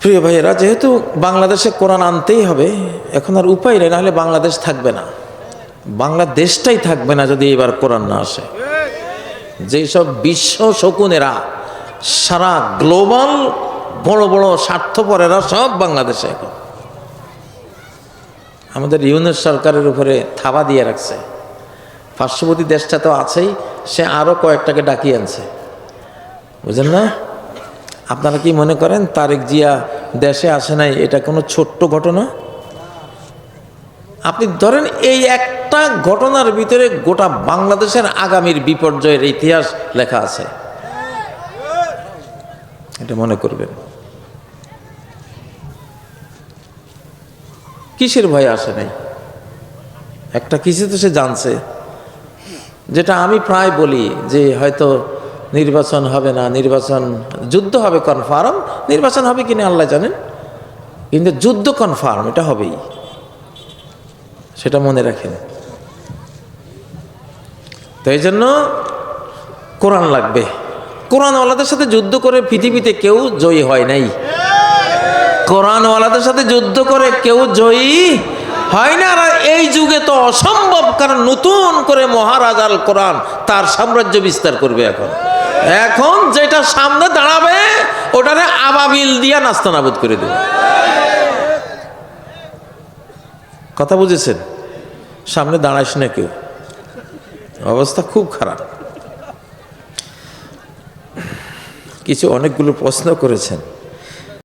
প্রিয় ভাইয়েরা, যেহেতু বাংলাদেশে কোরআন আনতেই হবে, এখন আর উপায় নেই, নাহলে বাংলাদেশ থাকবে না। বাংলাদেশটাই থাকবে না যদি এবার কোরআন না আসে। যেসব বিশ্ব শকুনেরা, সারা গ্লোবাল বড় বড় স্বার্থপরেরা সব বাংলাদেশে এখন। আমাদের ইউনিট সরকারের উপরে থাবা দিয়ে রাখছে। পার্শ্ববর্তী দেশটা তো আছেই, সে আরও কয়েকটাকে ডাকিয়ে আনছে। বুঝলেন না? আপনারা কি মনে করেন তারেক জিয়া দেশে আসে নাই? এটা কোনো ছোট্ট ঘটনা? আপনি ধরেন এই একটা ঘটনার ভিতরে গোটা বাংলাদেশের আগামীর বিপর্যয়ের ইতিহাস লেখা আছে। এটা মনে করবেন। কিসের ভয় আসে নাই? একটা কিছু তো সে জানছে। যেটা আমি প্রায় বলি যে হয়তো নির্বাচন হবে না, নির্বাচন, যুদ্ধ হবে কনফার্ম নির্বাচন হবে কিনা আল্লাহ জানেন? কিন্তু যুদ্ধ কনফার্ম এটা হবেই। সেটা মনে রাখেন। তো এই জন্য কোরআন লাগবে। কোরআনওয়ালাদের সাথে যুদ্ধ করে পৃথিবীতে কেউ জয়ী হয় নাই। কোরআনওয়ালাদের সাথে যুদ্ধ করে কেউ জয়ী হয় না। আর এই যুগে তো অসম্ভব কারণ নতুন করে মহারাজ আল কোরআন তার সাম্রাজ্য বিস্তার করবে এখন। এখন যেটা সামনে দাঁড়াবে, ওটারে আবাবিল দিয়া নাস্তানাবুদ করে দেবে। কথা বুঝেছেন? সামনে দাঁড়াইস না কেউ। অবস্থা খুব খারাপ। কিছু অনেকগুলো প্রশ্ন করেছেন।